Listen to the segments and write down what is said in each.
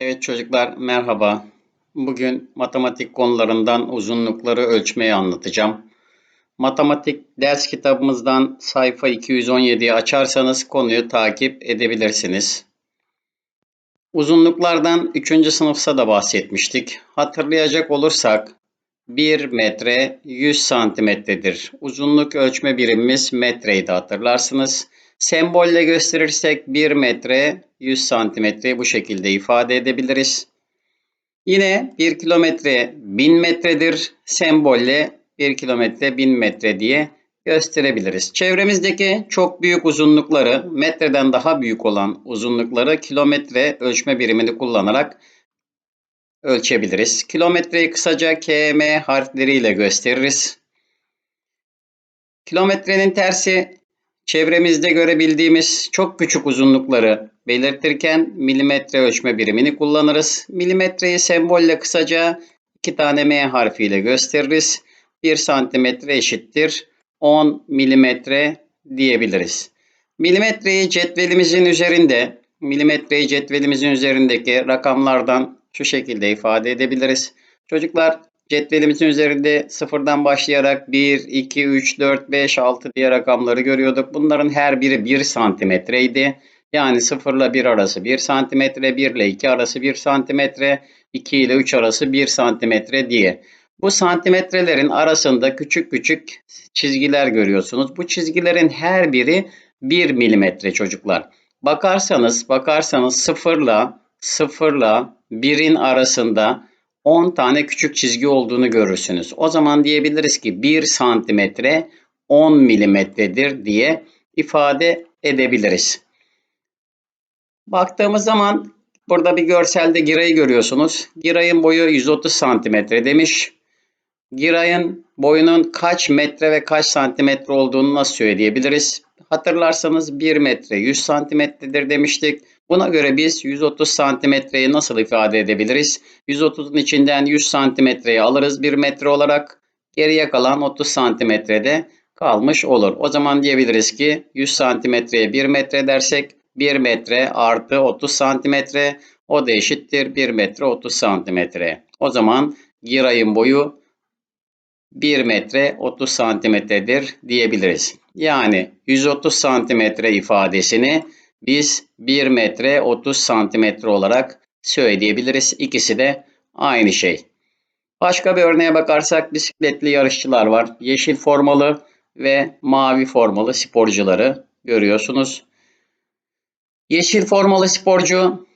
Evet çocuklar merhaba. Bugün matematik konularından uzunlukları ölçmeyi anlatacağım. Matematik ders kitabımızdan sayfa 217'yi açarsanız konuyu takip edebilirsiniz. Uzunluklardan 3. sınıfta da bahsetmiştik. Hatırlayacak olursak 1 metre 100 santimetredir. Uzunluk ölçme birimimiz metreydi hatırlarsınız. Sembolle gösterirsek 1 metre 100 santimetreyi bu şekilde ifade edebiliriz. Yine 1 kilometre 1000 metredir. Sembolle 1 kilometre 1000 metre diye gösterebiliriz. Çevremizdeki çok büyük uzunlukları, metreden daha büyük olan uzunlukları kilometre ölçme birimini kullanarak ölçebiliriz. Kilometreyi kısaca km harfleriyle gösteririz. Kilometrenin tersi çevremizde görebildiğimiz çok küçük uzunlukları belirtirken milimetre ölçme birimini kullanırız. Milimetreyi sembolle kısaca iki tane M harfiyle gösteririz. 1 santimetre eşittir 10 milimetre diyebiliriz. Milimetreyi cetvelimizin üzerinde, milimetreyi cetvelimizin üzerindeki rakamlardan şu şekilde ifade edebiliriz. Çocuklar cetvelimizin üzerinde sıfırdan başlayarak 1, 2, 3, 4, 5, 6 diye rakamları görüyorduk. Bunların her biri 1 santimetreydi. Yani 0 ile 1 arası 1 santimetre, 1 ile 2 arası 1 santimetre, 2 ile 3 arası 1 santimetre diye. Bu santimetrelerin arasında küçük küçük çizgiler görüyorsunuz. Bu çizgilerin her biri 1 milimetre çocuklar. Bakarsanız, bakarsanız 0 ile 0 ile 1'in arasında 10 tane küçük çizgi olduğunu görürsünüz. O zaman diyebiliriz ki 1 santimetre 10 milimetredir diye ifade edebiliriz. Baktığımız zaman burada bir görselde girayı görüyorsunuz. Girayın boyu 130 santimetre demiş. Girayın boyunun kaç metre ve kaç santimetre olduğunu nasıl söyleyebiliriz? Hatırlarsanız 1 metre 100 santimetredir demiştik. Buna göre biz 130 santimetreyi nasıl ifade edebiliriz? 130'un içinden 100 santimetreyi alırız 1 metre olarak. Geriye kalan 30 santimetrede kalmış olur. O zaman diyebiliriz ki 100 santimetreye 1 metre dersek 1 metre artı 30 santimetre o da eşittir 1 metre 30 santimetre. O zaman girayın boyu 1 metre 30 santimetredir diyebiliriz. Yani 130 santimetre ifadesini biz 1 metre 30 santimetre olarak söyleyebiliriz. İkisi de aynı şey. Başka bir örneğe bakarsak bisikletli yarışçılar var. Yeşil formalı ve mavi formalı sporcuları görüyorsunuz. Yeşil formalı sporcu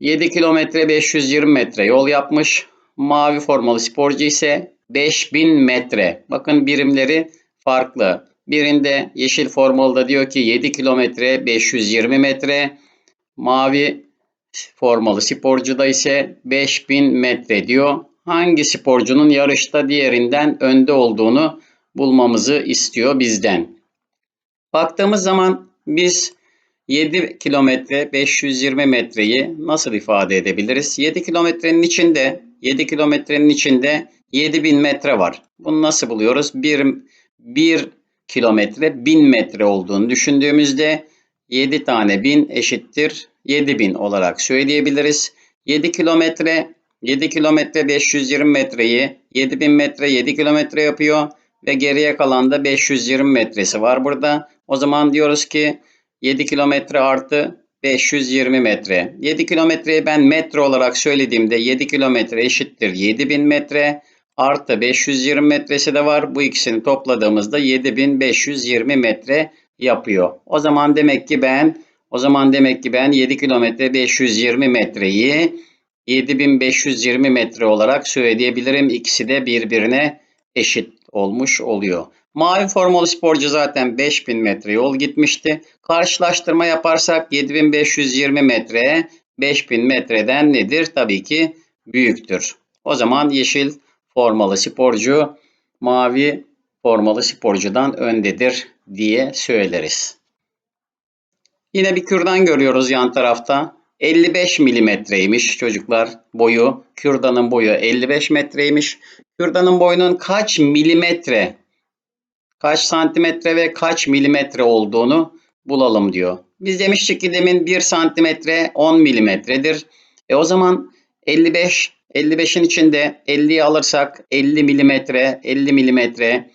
7 kilometre 520 metre yol yapmış. Mavi formalı sporcu ise 5000 metre. Bakın birimleri farklı. Birinde yeşil formalıda diyor ki 7 kilometre 520 metre. Mavi formalı sporcuda ise 5000 metre diyor. Hangi sporcunun yarışta diğerinden önde olduğunu bulmamızı istiyor bizden. Baktığımız zaman biz 7 kilometre 520 metreyi nasıl ifade edebiliriz? 7 kilometrenin içinde 7 kilometrenin içinde 7000 metre var. Bunu nasıl buluyoruz? 1, 1 kilometre 1000 metre olduğunu düşündüğümüzde 7 tane 1000 eşittir 7000 olarak söyleyebiliriz. 7 kilometre 7 kilometre 520 metreyi 7000 metre 7 kilometre yapıyor ve geriye kalan da 520 metresi var burada. O zaman diyoruz ki 7 kilometre artı 520 metre. 7 kilometreyi ben metre olarak söylediğimde 7 kilometre eşittir 7000 metre artı 520 metresi de var. Bu ikisini topladığımızda 7520 metre yapıyor. O zaman demek ki ben o zaman demek ki ben 7 kilometre 520 metreyi 7520 metre olarak söyleyebilirim. İkisi de birbirine eşit olmuş oluyor. Mavi formalı sporcu zaten 5000 metre yol gitmişti. Karşılaştırma yaparsak 7520 metre 5000 metreden nedir? Tabii ki büyüktür. O zaman yeşil formalı sporcu mavi formalı sporcudan öndedir diye söyleriz. Yine bir kürdan görüyoruz yan tarafta. 55 milimetreymiş çocuklar boyu. Kürdanın boyu 55 metreymiş. Kürdanın boyunun kaç milimetre, kaç santimetre ve kaç milimetre olduğunu bulalım diyor. Biz demiştik ki demin 1 santimetre 10 milimetredir. E o zaman 55, 55'in içinde 50'yi alırsak 50 milimetre, 50 milimetre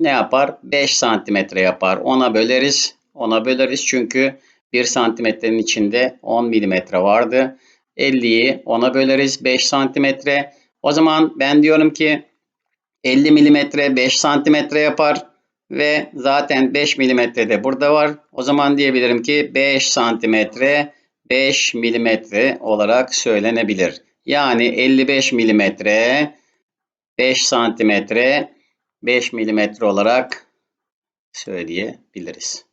ne yapar? 5 santimetre yapar. Ona böleriz. Ona böleriz çünkü 1 santimetrenin içinde 10 milimetre vardı. 50'yi ona böleriz 5 santimetre. O zaman ben diyorum ki 50 milimetre 5 santimetre yapar ve zaten 5 milimetre de burada var. O zaman diyebilirim ki 5 santimetre 5 milimetre olarak söylenebilir. Yani 55 milimetre 5 santimetre 5 milimetre olarak söyleyebiliriz.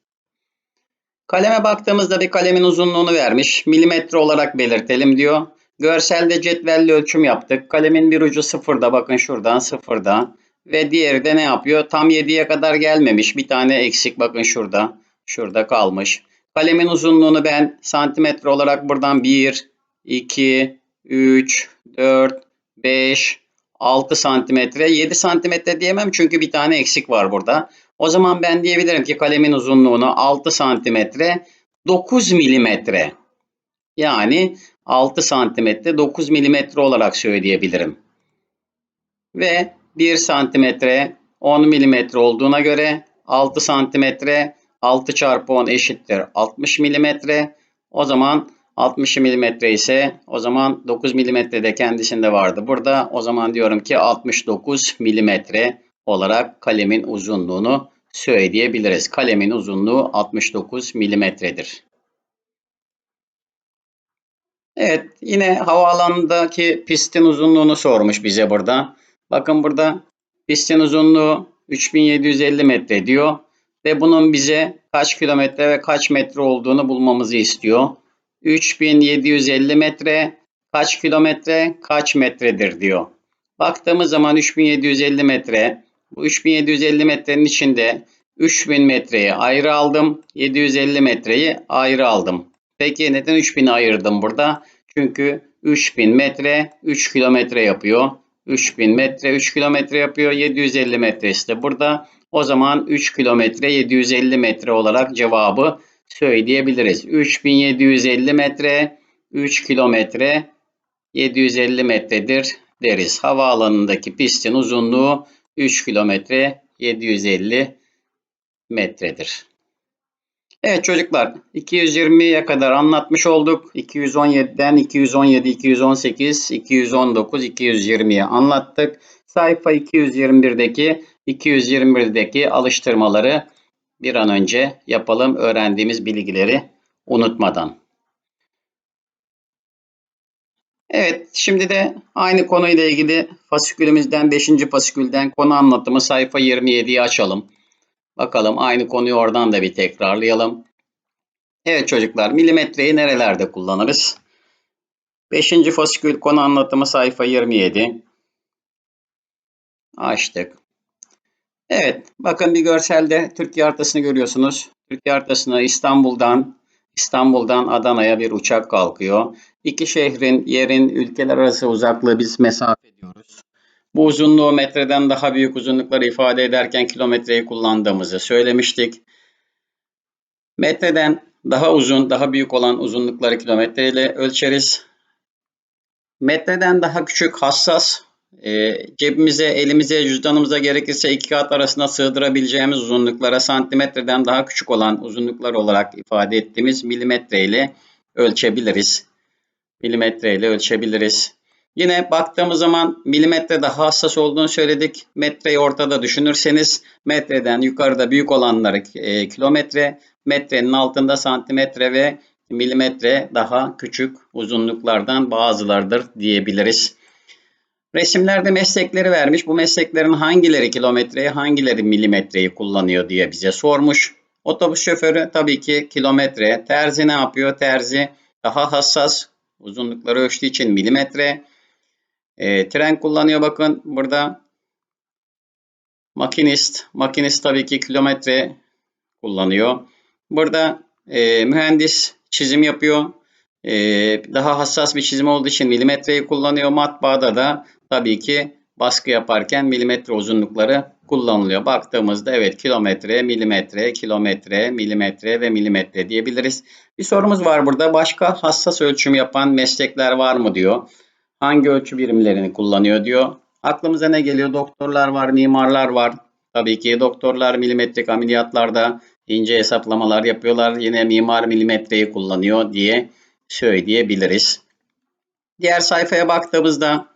Kaleme baktığımızda bir kalemin uzunluğunu vermiş. Milimetre olarak belirtelim diyor. Görselde cetvelli ölçüm yaptık. Kalemin bir ucu sıfırda bakın şuradan sıfırda. Ve diğeri de ne yapıyor? Tam 7'ye kadar gelmemiş. Bir tane eksik bakın şurada. Şurada kalmış. Kalemin uzunluğunu ben santimetre olarak buradan 1, 2, 3, 4, 5, 6 santimetre. 7 santimetre diyemem çünkü bir tane eksik var burada. O zaman ben diyebilirim ki kalemin uzunluğunu 6 santimetre 9 milimetre. Yani 6 santimetre 9 milimetre olarak söyleyebilirim. Ve 1 santimetre 10 milimetre olduğuna göre 6 santimetre 6 çarpı 10 eşittir 60 milimetre. O zaman 60 milimetre ise o zaman 9 milimetre de kendisinde vardı. Burada o zaman diyorum ki 69 milimetre olarak kalemin uzunluğunu söyleyebiliriz. Kalemin uzunluğu 69 milimetredir. Evet yine havaalanındaki pistin uzunluğunu sormuş bize burada. Bakın burada pistin uzunluğu 3750 metre diyor. Ve bunun bize kaç kilometre ve kaç metre olduğunu bulmamızı istiyor. 3750 metre kaç kilometre kaç metredir diyor. Baktığımız zaman 3750 metre bu 3750 metrenin içinde 3000 metreyi ayrı aldım. 750 metreyi ayrı aldım. Peki neden 3000'i ayırdım burada? Çünkü 3000 metre 3 kilometre yapıyor. 3000 metre 3 kilometre yapıyor. 750 metresi de burada. O zaman 3 kilometre 750 metre olarak cevabı söyleyebiliriz. 3750 metre 3 kilometre 750 metredir deriz. Havaalanındaki pistin uzunluğu 3 kilometre 750 metredir. Evet çocuklar 220'ye kadar anlatmış olduk. 217'den 217, 218, 219, 220'ye anlattık. Sayfa 221'deki 221'deki alıştırmaları bir an önce yapalım öğrendiğimiz bilgileri unutmadan. Evet, şimdi de aynı konuyla ilgili fasikülümüzden 5. fasikülden konu anlatımı sayfa 27'yi açalım. Bakalım aynı konuyu oradan da bir tekrarlayalım. Evet çocuklar, milimetreyi nerelerde kullanırız? 5. fasikül konu anlatımı sayfa 27. Açtık. Evet, bakın bir görselde Türkiye haritasını görüyorsunuz. Türkiye haritasına İstanbul'dan İstanbul'dan Adana'ya bir uçak kalkıyor. İki şehrin, yerin, ülkeler arası uzaklığı biz mesafe diyoruz. Bu uzunluğu metreden daha büyük uzunlukları ifade ederken kilometreyi kullandığımızı söylemiştik. Metreden daha uzun, daha büyük olan uzunlukları kilometreyle ölçeriz. Metreden daha küçük, hassas, e, cebimize, elimize, cüzdanımıza gerekirse iki kat arasında sığdırabileceğimiz uzunluklara santimetreden daha küçük olan uzunluklar olarak ifade ettiğimiz milimetre ile ölçebiliriz. Milimetre ile ölçebiliriz. Yine baktığımız zaman milimetre daha hassas olduğunu söyledik. Metreyi ortada düşünürseniz metreden yukarıda büyük olanları e, kilometre, metrenin altında santimetre ve milimetre daha küçük uzunluklardan bazılardır diyebiliriz. Resimlerde meslekleri vermiş. Bu mesleklerin hangileri kilometreyi, hangileri milimetreyi kullanıyor diye bize sormuş. Otobüs şoförü tabii ki kilometre. Terzi ne yapıyor? Terzi daha hassas. Uzunlukları ölçtüğü için milimetre. E, tren kullanıyor bakın burada. Makinist. Makinist tabii ki kilometre kullanıyor. Burada e, mühendis çizim yapıyor. E, daha hassas bir çizim olduğu için milimetreyi kullanıyor. Matbaada da tabii ki baskı yaparken milimetre uzunlukları kullanılıyor. Baktığımızda evet kilometre, milimetre, kilometre, milimetre ve milimetre diyebiliriz. Bir sorumuz var burada. Başka hassas ölçüm yapan meslekler var mı diyor. Hangi ölçü birimlerini kullanıyor diyor. Aklımıza ne geliyor? Doktorlar var, mimarlar var. Tabii ki doktorlar milimetrik ameliyatlarda ince hesaplamalar yapıyorlar. Yine mimar milimetreyi kullanıyor diye söyleyebiliriz. Diğer sayfaya baktığımızda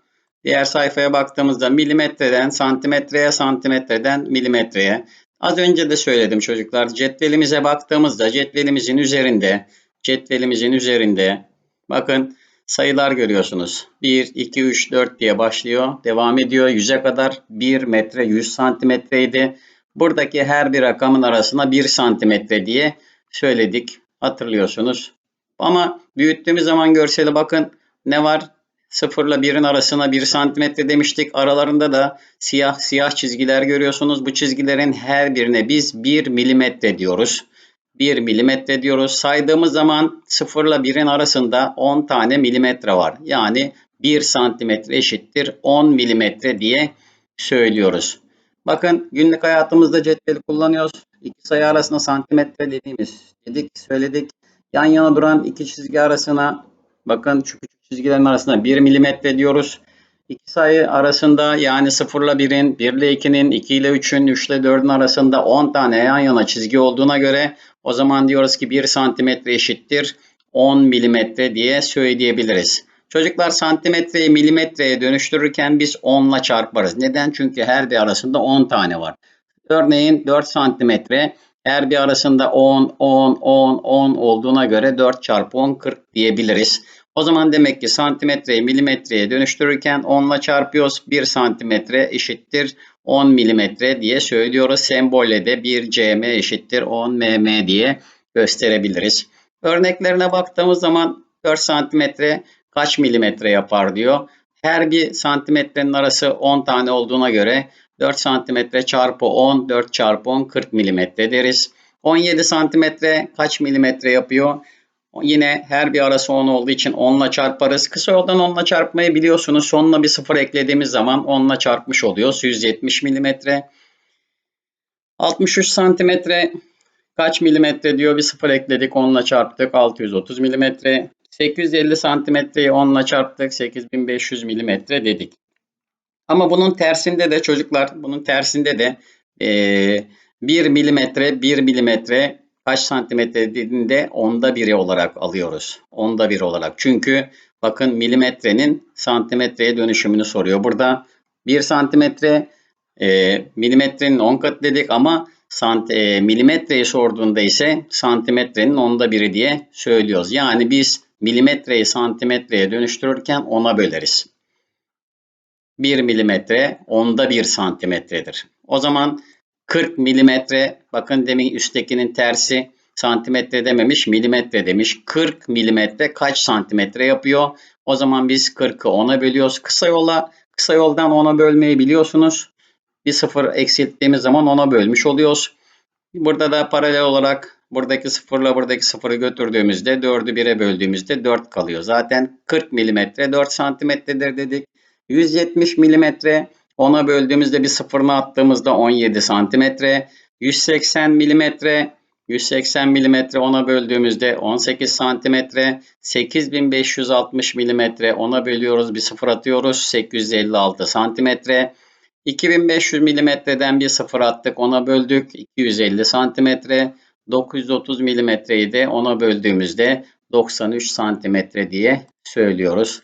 diğer sayfaya baktığımızda milimetreden santimetreye, santimetreden milimetreye. Az önce de söyledim çocuklar. Cetvelimize baktığımızda cetvelimizin üzerinde cetvelimizin üzerinde bakın sayılar görüyorsunuz. 1, 2, 3, 4 diye başlıyor. Devam ediyor. 100'e kadar 1 metre 100 santimetreydi. Buradaki her bir rakamın arasına 1 santimetre diye söyledik. Hatırlıyorsunuz. Ama büyüttüğümüz zaman görseli bakın ne var? 0 ile 1'in arasına 1 santimetre demiştik. Aralarında da siyah siyah çizgiler görüyorsunuz. Bu çizgilerin her birine biz 1 milimetre diyoruz. 1 milimetre diyoruz. Saydığımız zaman 0 ile 1'in arasında 10 tane milimetre var. Yani 1 santimetre eşittir 10 milimetre diye söylüyoruz. Bakın günlük hayatımızda cetveli kullanıyoruz. İki sayı arasında santimetre dediğimiz dedik söyledik. Yan yana duran iki çizgi arasına bakın şu çizgilerin arasında 1 milimetre diyoruz. İki sayı arasında yani 0 ile 1'in, 1 ile 2'nin, 2 ile 3'ün, 3 ile 4'ün arasında 10 tane yan yana çizgi olduğuna göre o zaman diyoruz ki 1 santimetre eşittir 10 milimetre diye söyleyebiliriz. Çocuklar santimetreyi milimetreye dönüştürürken biz 10 ile çarparız. Neden? Çünkü her bir arasında 10 tane var. Örneğin 4 santimetre her bir arasında 10, 10, 10, 10 olduğuna göre 4 çarpı 10 40 diyebiliriz. O zaman demek ki santimetreyi milimetreye dönüştürürken 10 ile çarpıyoruz. 1 santimetre eşittir 10 milimetre diye söylüyoruz. Sembolle de 1 cm eşittir 10 mm diye gösterebiliriz. Örneklerine baktığımız zaman 4 santimetre kaç milimetre yapar diyor. Her bir santimetrenin arası 10 tane olduğuna göre 4 santimetre çarpı 10, 4 çarpı 10 40 milimetre deriz. 17 santimetre kaç milimetre yapıyor? Yine her bir arası 10 olduğu için 10 ile çarparız. Kısa yoldan 10 ile çarpmayı biliyorsunuz. Sonuna bir sıfır eklediğimiz zaman 10 ile çarpmış oluyoruz. 170 milimetre. 63 santimetre kaç milimetre diyor. Bir sıfır ekledik 10 ile çarptık. 630 milimetre. 850 santimetreyi 10 ile çarptık. 8500 milimetre dedik. Ama bunun tersinde de çocuklar bunun tersinde de e, 1 milimetre 1 milimetre kaç santimetre dediğinde onda biri olarak alıyoruz. Onda bir olarak. Çünkü bakın milimetrenin santimetreye dönüşümünü soruyor. Burada 1 santimetre e, milimetrenin 10 katı dedik ama sant, e, milimetreyi sorduğunda ise santimetrenin onda biri diye söylüyoruz. Yani biz milimetreyi santimetreye dönüştürürken ona böleriz. 1 milimetre onda 1 santimetredir. O zaman 40 milimetre bakın demin üsttekinin tersi santimetre dememiş milimetre demiş. 40 milimetre kaç santimetre yapıyor? O zaman biz 40'ı 10'a bölüyoruz. Kısa yola kısa yoldan 10'a bölmeyi biliyorsunuz. Bir sıfır eksilttiğimiz zaman 10'a bölmüş oluyoruz. Burada da paralel olarak buradaki sıfırla buradaki sıfırı götürdüğümüzde 4'ü 1'e böldüğümüzde 4 kalıyor. Zaten 40 milimetre 4 santimetredir dedik. 170 milimetre ona böldüğümüzde bir sıfırını attığımızda 17 santimetre. 180 milimetre 180 milimetre ona böldüğümüzde 18 santimetre. 8560 milimetre ona bölüyoruz bir sıfır atıyoruz 856 santimetre. 2500 milimetreden bir sıfır attık ona böldük 250 santimetre. 930 milimetreyi de ona böldüğümüzde 93 santimetre diye söylüyoruz.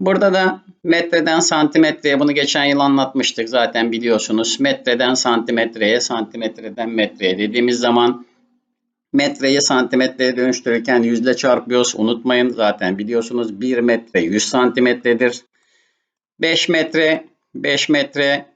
Burada da metreden santimetreye bunu geçen yıl anlatmıştık zaten biliyorsunuz. Metreden santimetreye, santimetreden metreye dediğimiz zaman metreyi santimetreye dönüştürürken yüzle çarpıyoruz. Unutmayın zaten biliyorsunuz 1 metre 100 santimetredir. 5 metre 5 metre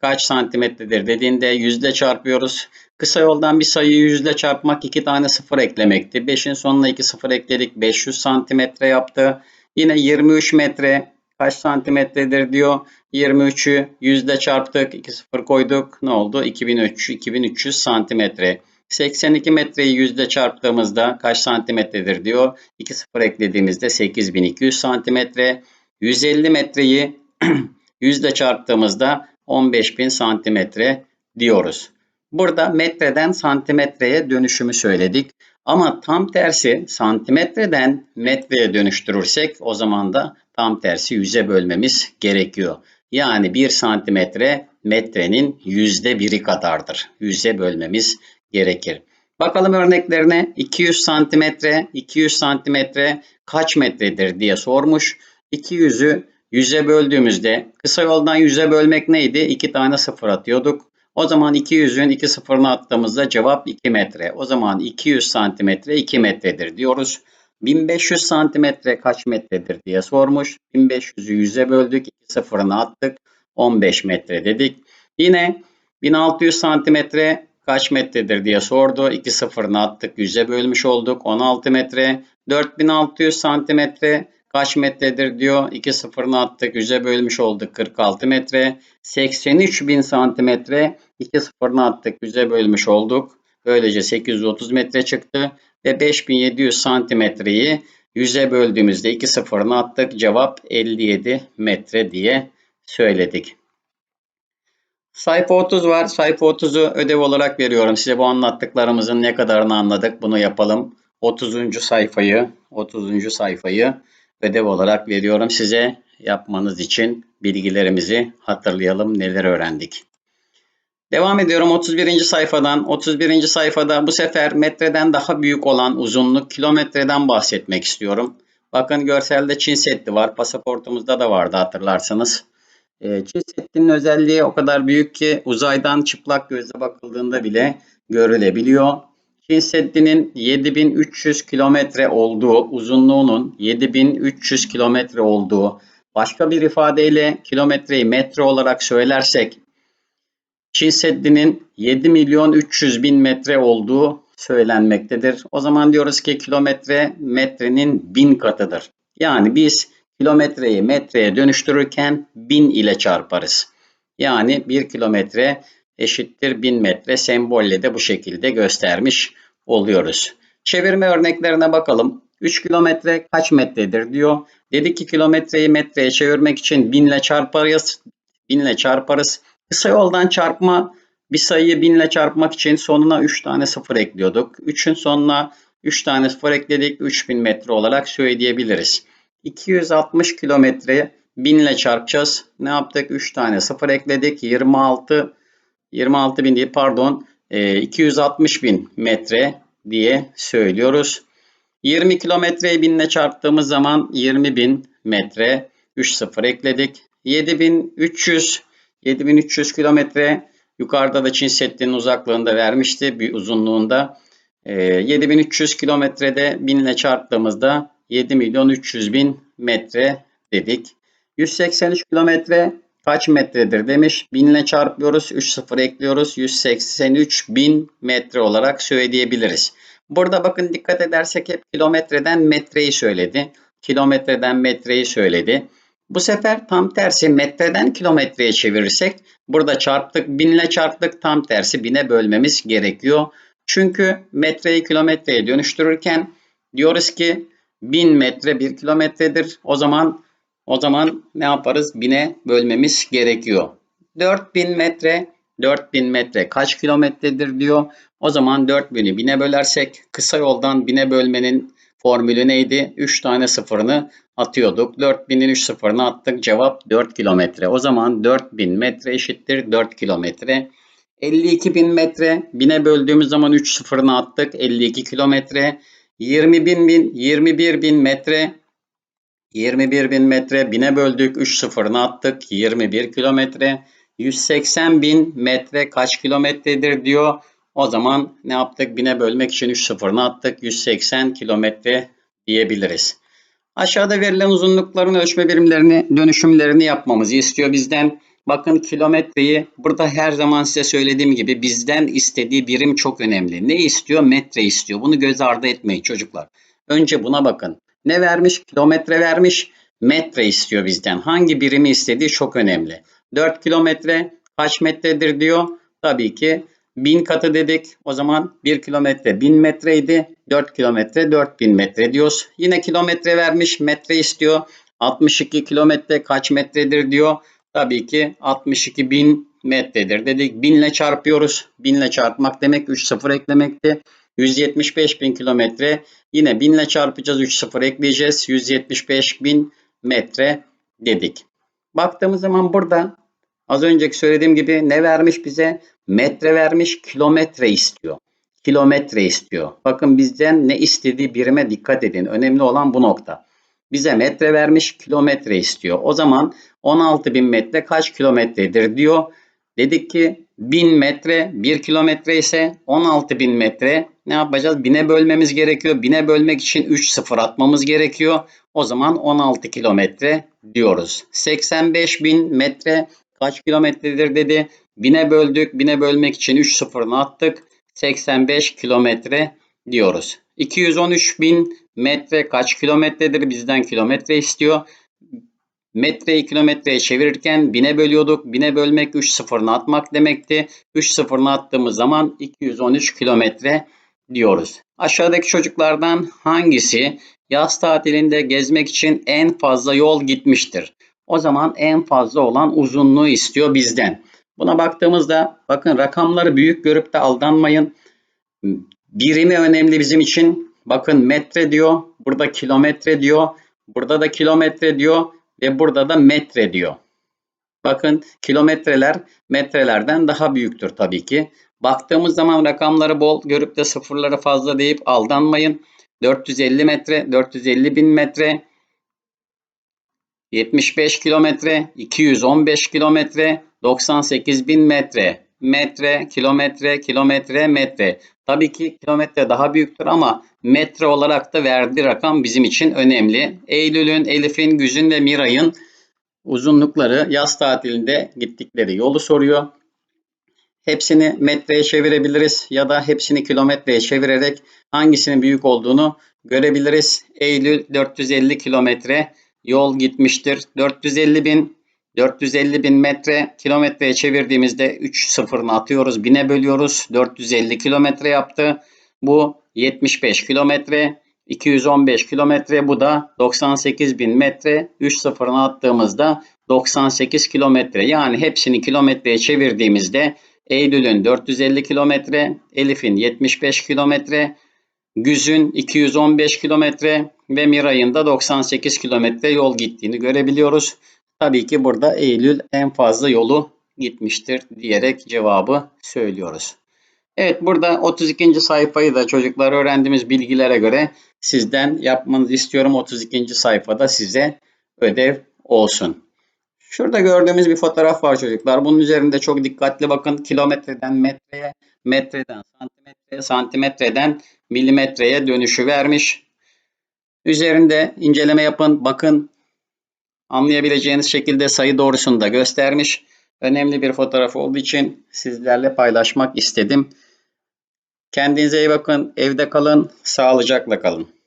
kaç santimetredir dediğinde yüzle çarpıyoruz. Kısa yoldan bir sayıyı yüzle çarpmak iki tane sıfır eklemekti. 5'in sonuna 2 sıfır ekledik. 500 santimetre yaptı. Yine 23 metre kaç santimetredir diyor. 23'ü yüzde çarptık. 2 sıfır koyduk. Ne oldu? 2300, 2300 santimetre. 82 metreyi yüzde çarptığımızda kaç santimetredir diyor. 2 sıfır eklediğimizde 8200 santimetre. 150 metreyi yüzde çarptığımızda 15.000 santimetre diyoruz. Burada metreden santimetreye dönüşümü söyledik. Ama tam tersi santimetreden metreye dönüştürürsek o zaman da tam tersi yüze bölmemiz gerekiyor. Yani 1 santimetre metrenin yüzde biri kadardır. Yüze bölmemiz gerekir. Bakalım örneklerine 200 santimetre, 200 santimetre kaç metredir diye sormuş. 200'ü 100'e böldüğümüzde kısa yoldan 100'e bölmek neydi? 2 tane sıfır atıyorduk. O zaman 200'ün 2 sıfırını attığımızda cevap 2 metre. O zaman 200 santimetre 2 metredir diyoruz. 1500 santimetre kaç metredir diye sormuş. 1500'ü 100'e böldük. 2 sıfırını attık. 15 metre dedik. Yine 1600 santimetre kaç metredir diye sordu. 2 sıfırını attık. 100'e bölmüş olduk. 16 metre. 4600 santimetre kaç metredir diyor. 2 sıfırını attık. 100'e bölmüş olduk. 46 metre. 83.000 santimetre. 2 sıfırını attık. 100'e bölmüş olduk. Böylece 830 metre çıktı. Ve 5700 santimetreyi 100'e böldüğümüzde 2 sıfırını attık. Cevap 57 metre diye söyledik. Sayfa 30 var. Sayfa 30'u ödev olarak veriyorum. Size bu anlattıklarımızın ne kadarını anladık bunu yapalım. 30. sayfayı 30. sayfayı ödev olarak veriyorum size yapmanız için bilgilerimizi hatırlayalım neler öğrendik. Devam ediyorum 31. sayfadan. 31. sayfada bu sefer metreden daha büyük olan uzunluk kilometreden bahsetmek istiyorum. Bakın görselde Çin Seddi var. Pasaportumuzda da vardı hatırlarsanız. E, Çin Seddi'nin özelliği o kadar büyük ki uzaydan çıplak gözle bakıldığında bile görülebiliyor. Çin Seddi'nin 7300 kilometre olduğu, uzunluğunun 7300 kilometre olduğu, başka bir ifadeyle kilometreyi metre olarak söylersek Çin Seddi'nin 7 milyon 300 bin metre olduğu söylenmektedir. O zaman diyoruz ki kilometre metrenin bin katıdır. Yani biz kilometreyi metreye dönüştürürken bin ile çarparız. Yani 1 kilometre eşittir 1000 metre sembolle de bu şekilde göstermiş oluyoruz. Çevirme örneklerine bakalım. 3 kilometre kaç metredir diyor. Dedik ki kilometreyi metreye çevirmek için 1000 ile çarparız. 1000 ile çarparız. Kısa yoldan çarpma bir sayıyı 1000 ile çarpmak için sonuna 3 tane sıfır ekliyorduk. 3'ün sonuna 3 tane sıfır ekledik. 3000 metre olarak söyleyebiliriz. 260 kilometre 1000 ile çarpacağız. Ne yaptık? 3 tane sıfır ekledik. 26 26 bin değil pardon 260 e, bin metre diye söylüyoruz. 20 kilometreyi 1000 ile çarptığımız zaman 20 bin metre 3 sıfır ekledik. 7300 7300 kilometre yukarıda da Çin Seddi'nin uzaklığında vermişti bir uzunluğunda. 7300 kilometrede 1000 ile çarptığımızda 7 milyon 300 bin metre dedik. 183 kilometre kaç metredir demiş. 1000 ile çarpıyoruz. 3 sıfır ekliyoruz. 183 bin metre olarak söyleyebiliriz. Burada bakın dikkat edersek hep kilometreden metreyi söyledi. Kilometreden metreyi söyledi. Bu sefer tam tersi metreden kilometreye çevirirsek burada çarptık 1000 ile çarptık tam tersi 1000'e bölmemiz gerekiyor. Çünkü metreyi kilometreye dönüştürürken diyoruz ki 1000 metre 1 kilometredir. O zaman o zaman ne yaparız? 1000'e bölmemiz gerekiyor. 4000 metre 4000 metre kaç kilometredir diyor. O zaman 4000'i 1000'e bölersek kısa yoldan 1000'e bölmenin formülü neydi? 3 tane sıfırını atıyorduk. 4000'in 3 sıfırını attık. Cevap 4 kilometre. O zaman 4000 metre eşittir 4 kilometre. 52.000 metre 1000'e böldüğümüz zaman 3 sıfırını attık. 52 kilometre. 20 bin, bin 21 bin metre 21 bin metre 1000'e böldük 3 sıfırını attık 21 kilometre 180 bin metre kaç kilometredir diyor. O zaman ne yaptık? 1000'e bölmek için 3 sıfırını attık. 180 kilometre diyebiliriz. Aşağıda verilen uzunlukların ölçme birimlerini, dönüşümlerini yapmamızı istiyor bizden. Bakın kilometreyi burada her zaman size söylediğim gibi bizden istediği birim çok önemli. Ne istiyor? Metre istiyor. Bunu göz ardı etmeyin çocuklar. Önce buna bakın. Ne vermiş? Kilometre vermiş. Metre istiyor bizden. Hangi birimi istediği çok önemli. 4 kilometre kaç metredir diyor. Tabii ki 1000 katı dedik. O zaman 1 kilometre 1000 metreydi. 4 kilometre 4000 metre diyoruz. Yine kilometre vermiş. Metre istiyor. 62 kilometre kaç metredir diyor. tabii ki 62 bin metredir dedik. 1000 ile çarpıyoruz. 1000 ile çarpmak demek 3 sıfır eklemekti. 175 bin kilometre. Yine 1000 ile çarpacağız. 3 sıfır ekleyeceğiz. 175 bin metre dedik. Baktığımız zaman burada az önceki söylediğim gibi ne vermiş bize? Metre vermiş, kilometre istiyor. Kilometre istiyor. Bakın bizden ne istediği birime dikkat edin. Önemli olan bu nokta. Bize metre vermiş, kilometre istiyor. O zaman 16.000 metre kaç kilometredir diyor. Dedik ki 1000 metre 1 kilometre ise 16.000 metre ne yapacağız? 1000'e bölmemiz gerekiyor. 1000'e bölmek için 3 sıfır atmamız gerekiyor. O zaman 16 kilometre diyoruz. 85.000 metre kaç kilometredir dedi. 1000'e böldük. 1000'e bölmek için 3 sıfırını attık. 85 kilometre diyoruz. 213.000 metre kaç kilometredir? Bizden kilometre istiyor. Metreyi kilometreye çevirirken bine bölüyorduk. Bine bölmek 3 sıfırını atmak demekti. 3 sıfırını attığımız zaman 213 kilometre diyoruz. Aşağıdaki çocuklardan hangisi yaz tatilinde gezmek için en fazla yol gitmiştir? O zaman en fazla olan uzunluğu istiyor bizden. Buna baktığımızda bakın rakamları büyük görüp de aldanmayın. Birimi önemli bizim için. Bakın metre diyor. Burada kilometre diyor. Burada da kilometre diyor ve burada da metre diyor. Bakın kilometreler metrelerden daha büyüktür tabii ki. Baktığımız zaman rakamları bol görüp de sıfırları fazla deyip aldanmayın. 450 metre, 450 bin metre, 75 kilometre, 215 kilometre, 98 bin metre. Metre, kilometre, kilometre, metre. Tabii ki kilometre daha büyüktür ama metre olarak da verdiği rakam bizim için önemli. Eylül'ün, Elif'in, Güzün ve Miray'ın uzunlukları yaz tatilinde gittikleri yolu soruyor. Hepsini metreye çevirebiliriz ya da hepsini kilometreye çevirerek hangisinin büyük olduğunu görebiliriz. Eylül 450 kilometre yol gitmiştir. 450 bin 450 bin metre kilometreye çevirdiğimizde 3 sıfırını atıyoruz. Bine bölüyoruz. 450 kilometre yaptı. Bu 75 kilometre. 215 kilometre bu da 98 bin metre. 3 sıfırını attığımızda 98 kilometre. Yani hepsini kilometreye çevirdiğimizde Eylül'ün 450 kilometre, Elif'in 75 kilometre, Güz'ün 215 kilometre ve Miray'ın da 98 kilometre yol gittiğini görebiliyoruz. Tabii ki burada Eylül en fazla yolu gitmiştir diyerek cevabı söylüyoruz. Evet burada 32. sayfayı da çocuklar öğrendiğimiz bilgilere göre sizden yapmanızı istiyorum. 32. sayfada size ödev olsun. Şurada gördüğümüz bir fotoğraf var çocuklar. Bunun üzerinde çok dikkatli bakın. Kilometreden metreye, metreden santimetreye, santimetreden milimetreye dönüşü vermiş. Üzerinde inceleme yapın. Bakın anlayabileceğiniz şekilde sayı doğrusunu da göstermiş. Önemli bir fotoğraf olduğu için sizlerle paylaşmak istedim. Kendinize iyi bakın. Evde kalın. Sağlıcakla kalın.